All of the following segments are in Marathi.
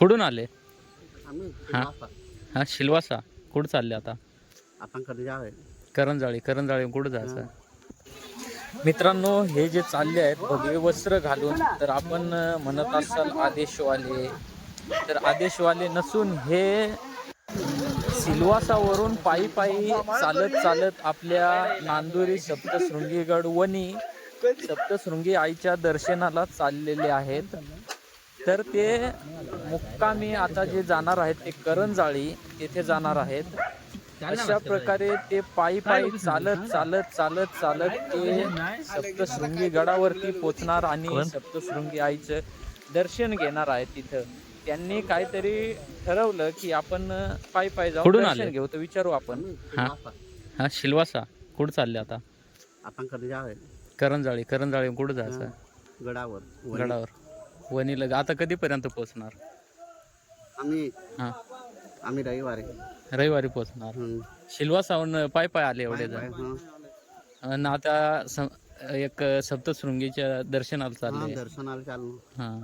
कुठून आले? हा. हा शिलवासा. कुठं चालले आता? आपण करंजाळी करंजाळी कुठं जायचं? मित्रांनो हे जे चालले आहेत भगवे वस्त्र घालून. तर आपण म्हणत असाल आदेशवाले. तर आदेशवाले नसून हे सिल्वासावरून पायी पायी चालत चालत आपल्या नांदुरी सप्तशृंगीगड वनी सप्तशृंगी आईच्या दर्शनाला चाललेले आहेत. तर ते मुक्कामी आता जे जाणार आहेत ते करंजाळी येथे जाणार आहेत. अशा प्रकारे ते पायी पायी चालत चालत चालत चालत ते सप्तशृंगी गडावरती पोचणार आणि सप्तशृंगी आईचं दर्शन घेणार आहेत तिथं. त्यांनी काहीतरी ठरवलं की आपण पायी पायी जाऊन कुठून दर्शन आले? घेऊ तर विचारू आपण. हा. शिलवासा. कुठं चालले आता? आपण कधी जावे करंजाळी करंजाळी कुठं जायचं? गडावर. गडावर. वणीला आता कधीपर्यंत पोहोचणार? आम्ही हा. आम्ही रविवारी. रविवारी पोहोचणार. हं. शिलवासाहून पाय पाय आले एवढे जण. हं. आणि आता स- एक सप्तशृंगीच्या दर्शनाला हा, चालले. दर्शनाला चाललो. हा.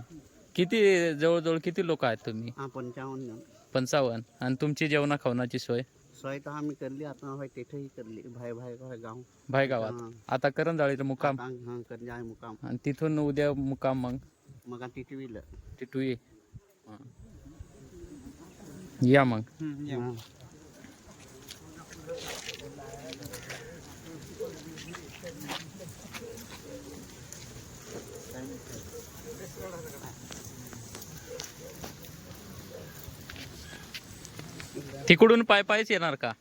किती जवळजवळ किती लोक आहेत तुम्ही? हा पंचावन्न जण. पंचावन्न. आणि तुमची जेवणा खावणाची सोय? सोय तर आम्ही करली आता होय तिथेही करली भाई भाई भाई गाव. भाई गावात हा. आता करंजाळीचं मुक्काम हं, मुकाम. आणि तिथून उद्या मुक्काम मग? मग आता तिथे विलं टिटू ये हा. या. मग हं. तिकडून पाय पायच येणार का?